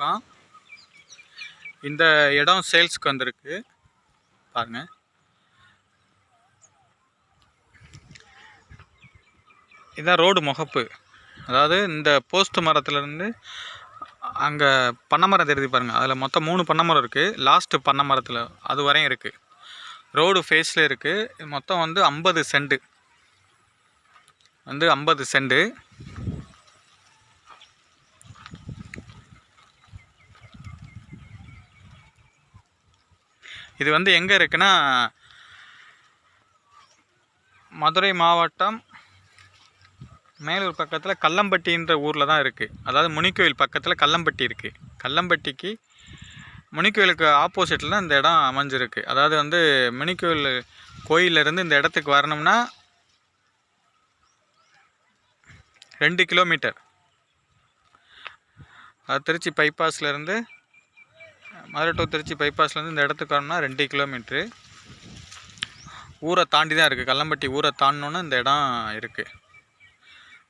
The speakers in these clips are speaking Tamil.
வணக்கம் இந்த இடம் சேல்ஸ்க்கு வந்திருக்கு. பாருங்க. இதான் ரோடு முகப்பு. அதாவது இந்த போஸ்ட் மரத்துலேருந்து அங்கே பண்ணை மரம் தெரிஞ்சு பாருங்கள் அதில் மொத்தம் மூணு பனைமரம் இருக்குது லாஸ்ட்டு பண்ணை மரத்தில் அது வரையும் இருக்குது ரோடு ஃபேஸில் இருக்குது மொத்தம் வந்து ஐம்பது செண்டு. வந்து ஐம்பது செண்டு. இது வந்து எங்கே இருக்குன்னா மதுரை மாவட்டம் மேலூர் பக்கத்தில் கல்லம்பட்டின்ற ஊரில் தான் இருக்குது அதாவது முனிக்கோயில் பக்கத்தில் கல்லம்பட்டி இருக்குது கல்லம்பட்டிக்கு முனிக்கோயிலுக்கு ஆப்போசிட்டில் தான் இந்த இடம் அமைஞ்சிருக்கு. அதாவது வந்து முனிக்கோயில் கோயிலேருந்து இந்த இடத்துக்கு வரணும்னா ரெண்டு கிலோமீட்டர். அது திருச்சி பைபாஸ்லேருந்து மதுரை டு திருச்சி பைபாஸ்லேருந்து இந்த இடத்துக்கு வரணும்னா ரெண்டு கிலோமீட்ரு ஊரை தாண்டி தான் இருக்குது கல்லம்பட்டி ஊரை தாண்டினோன்னு இந்த இடம் இருக்குது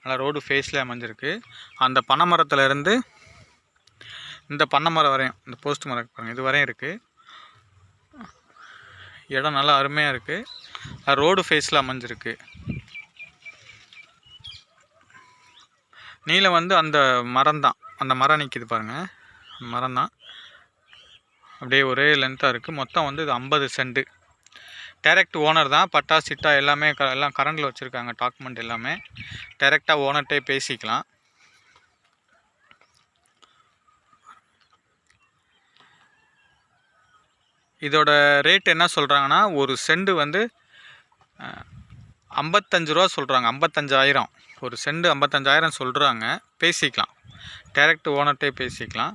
நல்லா ரோடு ஃபேஸில் அமைஞ்சிருக்கு. அந்த பனை மரத்துலேருந்து இந்த பனை மரம் வரையும் இந்த போஸ்ட் மரம் பாருங்கள் இது வரையும் இருக்குது இடம் நல்லா அருமையாக இருக்குது ரோடு ஃபேஸில் அமைஞ்சிருக்கு. நீளம் வந்து அந்த மரம் தான் அந்த மரம் நிற்கிது பாருங்கள் மரம் தான் அப்படியே ஒரே லென்த்தாக இருக்குது மொத்தம் வந்து இது ஐம்பது சென்ட் டைரக்ட் ஓனர் தான். பட்டா சிட்டா எல்லாமே க எல்லாம் கரண்டில் வச்சுருக்காங்க. டாக்குமெண்ட் எல்லாமே. டைரெக்டாக ஓனர்கிட்டே பேசிக்கலாம். இதோட ரேட் என்ன சொல்கிறாங்கன்னா ஒரு செண்டு வந்து ஐம்பத்தஞ்சு ரூபா சொல்கிறாங்க ஐம்பத்தஞ்சாயிரம். ஒரு செண்டு ஐம்பத்தஞ்சாயிரம் சொல்கிறாங்க பேசிக்கலாம். டைரக்ட் ஓனர்கிட்டே பேசிக்கலாம்.